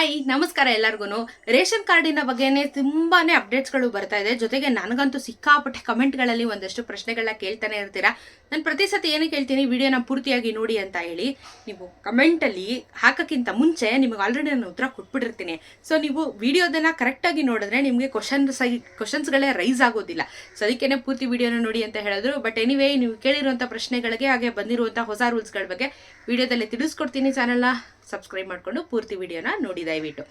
Hi, ನಮಸ್ಕಾರ ಎಲ್ಲರಿಗೂ ration ಕಾರ್ಡಿನ ಬಗ್ಗೆನೇ ತುಂಬಾನೇ ಅಪ್ಡೇಟ್ಸ್ಗಳು ಬರ್ತಾ ಇದೆ. ಜೊತೆಗೆ ನನಗಂತೂ ಸಿಕ್ಕಾಪಟ್ಟೆ ಕಮೆಂಟ್ಗಳಲ್ಲಿ ಒಂದಷ್ಟು ಪ್ರಶ್ನೆಗಳನ್ನ ಕೇಳ್ತಾನೆ ಇರ್ತೀರಾ? ನಾನು ಪ್ರತಿ ಸತಿ ಏನು ಕೇಳ್ತೀನಿ, ವಿಡಿಯೋನ ಪೂರ್ತಿಯಾಗಿ ನೋಡಿ ಅಂತ ಹೇಳಿ. ನೀವು ಕಮೆಂಟಲ್ಲಿ ಹಾಕೋಕ್ಕಿಂತ ಮುಂಚೆ ನಿಮಗೆ ಆಲ್ರೆಡಿ ನಾನು ಉತ್ತರ ಕೊಟ್ಬಿಟ್ಟಿರ್ತೀನಿ. ಸೊ ನೀವು ವಿಡಿಯೋದನ್ನ ಕರೆಕ್ಟಾಗಿ ನೋಡಿದ್ರೆ ನಿಮಗೆ ಕ್ವಶನ್ಸ್ ಕ್ವಶನ್ಸ್ಗಳೇ ರೈಸ್ ಆಗೋದಿಲ್ಲ. ಸೊ ಅದಕ್ಕೇನೆ ಪೂರ್ತಿ ವಿಡಿಯೋನ ನೋಡಿ ಅಂತ ಹೇಳಿದ್ರು. ಬಟ್ ಎನಿವೇ ನೀವು ಕೇಳಿರುವಂಥ ಪ್ರಶ್ನೆಗಳಿಗೆ ಹಾಗೆ ಬಂದಿರುವಂಥ ಹೊಸ ರೂಲ್ಸ್ಗಳ ಬಗ್ಗೆ ವಿಡಿಯೋದಲ್ಲಿ ತಿಳಿಸ್ಕೊಡ್ತೀನಿ ಚಾನಲ್ನ ಸಬ್ಸ್ಕ್ರೈಬ್ ಮಾಡಿಕೊಂಡು ಪೂರ್ತಿ ವಿಡಿಯೋನ ನೋಡಿ ದಯವಿಟ್ಟು.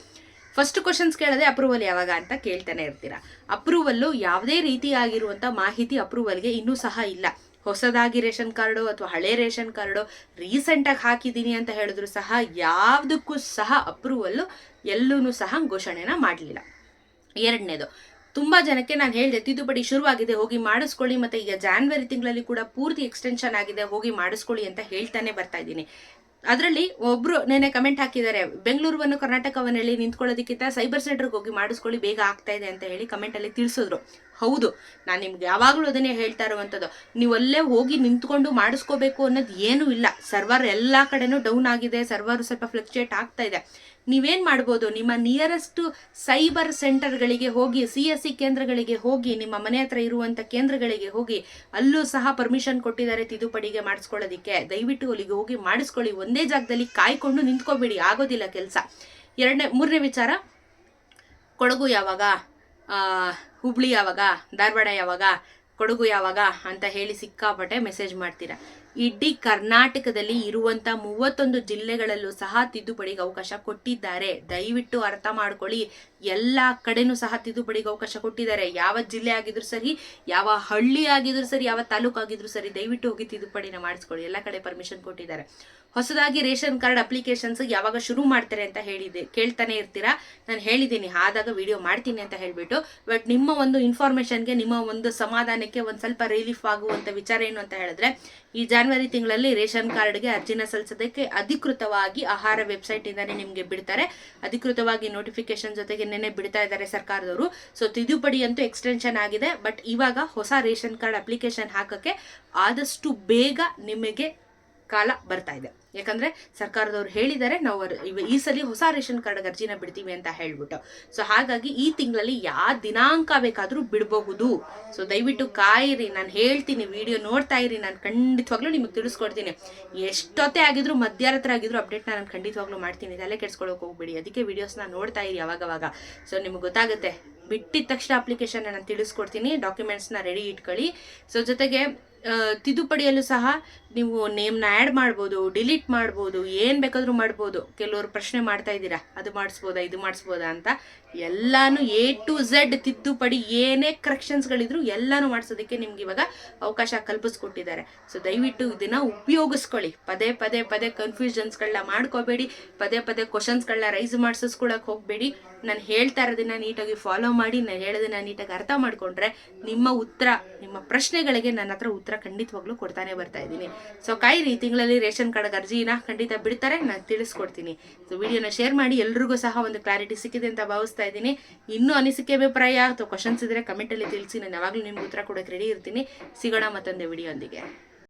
ಫಸ್ಟ್ ಕ್ವಶನ್ಸ್ ಕೇಳದೆ ಅಪ್ರೂವಲ್ ಯಾವಾಗ ಅಂತ ಕೇಳ್ತಾನೆ ಇರ್ತೀರಾ? ಅಪ್ರೂವಲ್ಲು ಯಾವುದೇ ರೀತಿಯಾಗಿರುವಂಥ ಮಾಹಿತಿ ಅಪ್ರೂವಲ್ಗೆ ಇನ್ನೂ ಸಹ ಇಲ್ಲ. ಹೊಸದಾಗಿ ರೇಷನ್ ಕಾರ್ಡು ಅಥವಾ ಹಳೆ ರೇಷನ್ ಕಾರ್ಡು ರೀಸೆಂಟಾಗಿ ಹಾಕಿದ್ದೀನಿ ಅಂತ ಹೇಳಿದ್ರು ಸಹ ಯಾವುದಕ್ಕೂ ಸಹ ಅಪ್ರೂವಲ್ಲು ಎಲ್ಲೂ ಸಹ ಘೋಷಣೆನ ಮಾಡಲಿಲ್ಲ. ಎರಡನೇದು, ತುಂಬಾ ಜನಕ್ಕೆ ನಾನು ಹೇಳಿದೆ ತಿದ್ದುಪಡಿ ಶುರುವಾಗಿದೆ, ಹೋಗಿ ಮಾಡಿಸ್ಕೊಳ್ಳಿ ಮತ್ತೆ ಈಗ ಜಾನ್ವರಿ ತಿಂಗಳಲ್ಲಿ ಕೂಡ ಪೂರ್ತಿ ಎಕ್ಸ್ಟೆನ್ಷನ್ ಆಗಿದೆ, ಹೋಗಿ ಮಾಡಿಸ್ಕೊಳ್ಳಿ ಅಂತ ಹೇಳ್ತಾನೆ ಬರ್ತಾ ಇದ್ದೀನಿ. ಅದರಲ್ಲಿ ಒಬ್ರು ನೆನೆ ಕಮೆಂಟ್ ಹಾಕಿದ್ದಾರೆ, ಬೆಂಗಳೂರನ್ನು ಕರ್ನಾಟಕವನ್ನು ಹೇಳಿ ನಿಂತ್ಕೊಳ್ಳೋದಕ್ಕಿಂತ ಸೈಬರ್ ಸೆಂಟರ್ಗೆ ಹೋಗಿ ಮಾಡಿಸ್ಕೊಳ್ಳಿ, ಬೇಗ ಆಗ್ತಾ ಇದೆ ಅಂತ ಹೇಳಿ ಕಮೆಂಟಲ್ಲಿ ತಿಳಿಸಿದ್ರು. ಹೌದು, ನಾನು ನಿಮ್ಗೆ ಯಾವಾಗಲೂ ಅದನ್ನೇ ಹೇಳ್ತಾ ಇರುವಂಥದ್ದು ನೀವು ಅಲ್ಲೇ ಹೋಗಿ ನಿಂತ್ಕೊಂಡು ಮಾಡಿಸ್ಕೋಬೇಕು ಅನ್ನೋದು ಏನೂ ಇಲ್ಲ. ಸರ್ವರ್ ಎಲ್ಲ ಕಡೆನೂ ಡೌನ್ ಆಗಿದೆ, ಸರ್ವರ್ ಸ್ವಲ್ಪ ಫ್ಲಕ್ಚುಯೇಟ್ ಆಗ್ತಾ ಇದೆ. ನೀವೇನ್ ಮಾಡ್ಬೋದು? ನಿಮ್ಮ ನಿಯರೆಸ್ಟ್ ಸೈಬರ್ ಸೆಂಟರ್ಗಳಿಗೆ ಹೋಗಿ, ಸಿ ಎಸ್ ಸಿ ಕೇಂದ್ರಗಳಿಗೆ ಹೋಗಿ, ನಿಮ್ಮ ಮನೆ ಹತ್ರ ಇರುವಂತ ಕೇಂದ್ರಗಳಿಗೆ ಹೋಗಿ, ಅಲ್ಲೂ ಸಹ ಪರ್ಮಿಷನ್ ಕೊಟ್ಟಿದ್ದಾರೆ ತಿದ್ದುಪಡಿಗೆ ಮಾಡಿಸ್ಕೊಳ್ಳೋದಿಕ್ಕೆ. ದಯವಿಟ್ಟು ಅಲ್ಲಿಗೆ ಹೋಗಿ ಮಾಡಿಸ್ಕೊಳ್ಳಿ. ಒಂದೇ ಜಾಗದಲ್ಲಿ ಕಾಯ್ಕೊಂಡು ನಿಂತ್ಕೋಬೇಡಿ. ಆಗೋದಿಲ್ಲ ಕೆಲಸ. ಎರಡನೇ, ಮೂರನೇ ವಿಚಾರ, ಕೊಡಗು ಯಾವಾಗ? ಹುಬ್ಳಿ ಯಾವಾಗ? ಧಾರವಾಡ ಯಾವಾಗ? ಕೊಡಗು ಯಾವಾಗ ಅಂತ ಹೇಳಿ ಸಿಕ್ಕಾಪಟ್ಟೆ ಮೆಸೇಜ್ ಮಾಡ್ತೀರಾ. ಇಡೀ ಕರ್ನಾಟಕದಲ್ಲಿ ಇರುವಂತ ಮೂವತ್ತೊಂದು ಜಿಲ್ಲೆಗಳಲ್ಲೂ ಸಹ ತಿದ್ದುಪಡಿಗೆ ಅವಕಾಶ ಕೊಟ್ಟಿದ್ದಾರೆ. ದಯವಿಟ್ಟು ಅರ್ಥ ಮಾಡ್ಕೊಳ್ಳಿ. ಎಲ್ಲ ಕಡೆನೂ ಸಹ ತಿದ್ದುಪಡಿಗೆ ಅವಕಾಶ ಕೊಟ್ಟಿದ್ದಾರೆ. ಯಾವ ಜಿಲ್ಲೆ ಆಗಿದ್ರು ಸರಿ, ಯಾವ ಹಳ್ಳಿ ಆಗಿದ್ರು ಸರಿ, ಯಾವ ತಾಲೂಕು ಆಗಿದ್ರು ಸರಿ, ದಯವಿಟ್ಟು ಹೋಗಿ ತಿದ್ದುಪಡಿನ ಮಾಡಿಸ್ಕೊಳ್ಳಿ. ಎಲ್ಲ ಕಡೆ ಪರ್ಮಿಷನ್ ಕೊಟ್ಟಿದ್ದಾರೆ. ಹೊಸದಾಗಿ ರೇಷನ್ ಕಾರ್ಡ್ ಅಪ್ಲಿಕೇಶನ್ಸ್ ಯಾವಾಗ ಶುರು ಮಾಡ್ತಾರೆ ಅಂತ ಹೇಳಿದೆ, ಕೇಳ್ತಾನೆ ಇರ್ತೀರಾ? ನಾನು ಹೇಳಿದ್ದೀನಿ, ಆದಾಗ ವಿಡಿಯೋ ಮಾಡ್ತೀನಿ ಅಂತ ಹೇಳಿಬಿಟ್ಟು. ಬಟ್ ನಿಮ್ಮ ಒಂದು ಇನ್ಫಾರ್ಮೇಷನ್ಗೆ ನಿಮ್ಮ ಒಂದು ಸಮಾಧಾನಕ್ಕೆ ಒಂದು ಸ್ವಲ್ಪ ರಿಲೀಫ್ ಆಗುವಂಥ ವಿಚಾರ ಏನು ಅಂತ ಹೇಳಿದ್ರೆ, ಈ ಜಾನ್ವರಿ ತಿಂಗಳಲ್ಲಿ ರೇಷನ್ ಕಾರ್ಡ್ಗೆ ಅರ್ಜಿನ ಸಲ್ಲಿಸೋದಕ್ಕೆ ಅಧಿಕೃತವಾಗಿ ಆಹಾರ ವೆಬ್ಸೈಟ್ ಇಂದಾನೆ ನಿಮಗೆ ಬಿಡ್ತಾರೆ. ಅಧಿಕೃತವಾಗಿ ನೋಟಿಫಿಕೇಶನ್ ಜೊತೆಗೆ ನೆನೆ ಬಿಡ್ತಾ ಇದ್ದಾರೆ ಸರ್ಕಾರದವರು. ಸೊ ತಿದ್ದುಪಡಿ ಅಂತೂ ಎಕ್ಸ್ಟೆನ್ಷನ್ ಆಗಿದೆ ಬಟ್ ಇವಾಗ ಹೊಸ ರೇಷನ್ ಕಾರ್ಡ್ ಅಪ್ಲಿಕೇಶನ್ ಹಾಕೋಕ್ಕೆ ಆದಷ್ಟು ಬೇಗ ನಿಮಗೆ ಕಾಲ ಬರ್ತಾ ಇದೆ. ಯಾಕಂದ್ರೆ ಸರ್ಕಾರದವ್ರು ಹೇಳಿದ್ದಾರೆ ನಾವು ಈ ಸಲ ಹೊಸ ರೇಷನ್ ಕಾರ್ಡ್ ಅರ್ಜಿನ ಬಿಡ್ತೀವಿ ಅಂತ ಹೇಳ್ಬಿಟ್ಟು. ಸೊ ಹಾಗಾಗಿ ಈ ತಿಂಗಳಲ್ಲಿ ಯಾವ ದಿನಾಂಕ ಬೇಕಾದರೂ ಬಿಡಬಹುದು. ಸೊ ದಯವಿಟ್ಟು ಕಾಯಿರಿ, ನಾನು ಹೇಳ್ತೀನಿ, ವಿಡಿಯೋ ನೋಡ್ತಾ ಇರಿ, ನಾನು ಖಂಡಿತವಾಗ್ಲೂ ನಿಮಗೆ ತಿಳಿಸ್ಕೊಡ್ತೀನಿ. ಎಷ್ಟೊತ್ತೇ ಆಗಿದ್ರು ಮಧ್ಯರಾತ್ರಿ ಆಗಿದ್ರು ಅಪ್ಡೇಟ್ ನಾನು ಖಂಡಿತವಾಗ್ಲೂ ಮಾಡ್ತೀನಿ. ತಲೆ ಕೆಡ್ಸ್ಕೊಳಕ್ ಹೋಗ್ಬೇಡಿ. ಅದಕ್ಕೆ ವಿಡಿಯೋಸ್ನ ನೋಡ್ತಾ ಇರಿ ಅವಾಗವಾಗ. ಸೊ ನಿಮ್ಗೆ ಗೊತ್ತಾಗುತ್ತೆ. ಬಿಟ್ಟಿದ ತಕ್ಷಣ ಅಪ್ಲಿಕೇಶನ್ ನಾನು ತಿಳಿಸ್ಕೊಡ್ತೀನಿ ಡಾಕ್ಯುಮೆಂಟ್ಸ್ನ ರೆಡಿ ಇಟ್ಕೊಳ್ಳಿ. ಸೊ ಜೊತೆಗೆ ತಿದ್ದುಪಡಿಯಲ್ಲೂ ಸಹ ನೀವು ನೇಮ್ನ ಆ್ಯಡ್ ಮಾಡ್ಬೋದು ಡಿಲೀಟ್ ಮಾಡ್ಬೋದು, ಏನು ಬೇಕಾದರೂ ಮಾಡ್ಬೋದು. ಕೆಲವರು ಪ್ರಶ್ನೆ ಮಾಡ್ತಾ ಇದ್ದೀರಾ, ಅದು ಮಾಡಿಸ್ಬೋದಾ, ಇದು ಮಾಡಿಸ್ಬೋದಾ ಅಂತ. ಎಲ್ಲಾನು ಎ ಟು ಝೆಡ್ ತಿದ್ದುಪಡಿ, ಏನೇ ಕರೆಕ್ಷನ್ಸ್ಗಳಿದ್ರು ಎಲ್ಲಾನು ಮಾಡಿಸೋದಕ್ಕೆ ನಿಮ್ಗೆ ಇವಾಗ ಅವಕಾಶ ಕಲ್ಪಿಸ್ಕೊಟ್ಟಿದ್ದಾರೆ. ಸೊ ದಯವಿಟ್ಟು ಇದನ್ನ ಉಪಯೋಗಿಸ್ಕೊಳ್ಳಿ. ಪದೇ ಪದೇ ಪದೇ ಕನ್ಫ್ಯೂಷನ್ಸ್ಗಳನ್ನ ಮಾಡ್ಕೋಬೇಡಿ, ಪದೇ ಪದೇ ಕ್ವಶನ್ಸ್ಗಳನ್ನ ರೈಸ್ ಮಾಡಿಸ್ಕೊಳಕ್ ಹೋಗಬೇಡಿ. ನಾನು ಹೇಳ್ತಾ ಇರೋದನ್ನ ನೀಟಾಗಿ ಫಾಲೋ ಮಾಡಿ, ನಾನು ಹೇಳೋದನ್ನ ನೀಟಾಗಿ ಅರ್ಥ ಮಾಡ್ಕೊಂಡ್ರೆ ನಿಮ್ಮ ಉತ್ತರ, ನಿಮ್ಮ ಪ್ರಶ್ನೆಗಳಿಗೆ ನನ್ನ ಹತ್ರ ಉತ್ತರ ಖಂಡಿತವಾಗ್ಲೂ ಕೊಡ್ತಾನೆ ಬರ್ತಾ ಇದ್ದೀನಿ. ಸೊ ಕಾಯಿರಿ, ತಿಂಗಳಲ್ಲಿ ರೇಷನ್ ಕಾರ್ಡ್ ಅರ್ಜಿನ ಖಂಡಿತ ಬಿಡ್ತಾರೆ ನಾನು ತಿಳಿಸ್ಕೊಡ್ತೀನಿ. ಸೊ ವಿಡಿಯೋನ ಶೇರ್ ಮಾಡಿ, ಎಲ್ರಿಗೂ ಸಹ ಒಂದು ಕ್ಲಾರಿಟಿ ಸಿಕ್ಕಿದೆ ಅಂತ ಭಾವಿಸ್ತಾ ಇದ್ದೀನಿ. ಇನ್ನೂ ಅನಿಸಿಕೆ, ಅಭಿಪ್ರಾಯ ಅಥವಾ ಕ್ವಶನ್ಸ್ ಇದ್ರೆ ಕಮೆಂಟಲ್ಲಿ ತಿಳಿಸಿ, ನಾನು ಯಾವಾಗಲೂ ನಿಮ್ಗೆ ಉತ್ತರ ಕೊಡೋಕೆ ರೆಡಿ ಇರ್ತೀನಿ. ಸಿಗೋಣ ಮತ್ತೊಂದು ವಿಡಿಯೋ